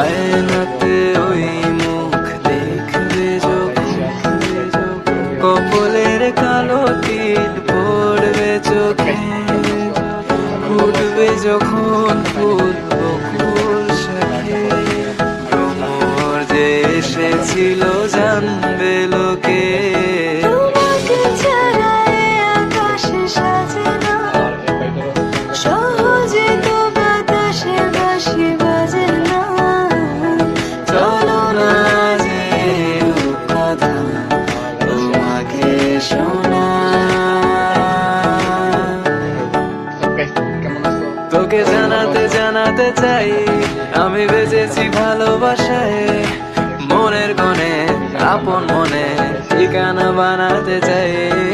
আয়নাতে ওই মুখ দেখবে কপলের কালো তিল পড়বে চোখে। ফুটবে যখন ফুল বকুল যে এসেছিল জানবে লোকে। সহজে তো বাতাসে ভাসে তোকে জানাতে জানাতে চাই আমি বেঁচেছি ভালোবাসায়। মনের গনে আপন মনে ঠিকানা বানাতে চাই।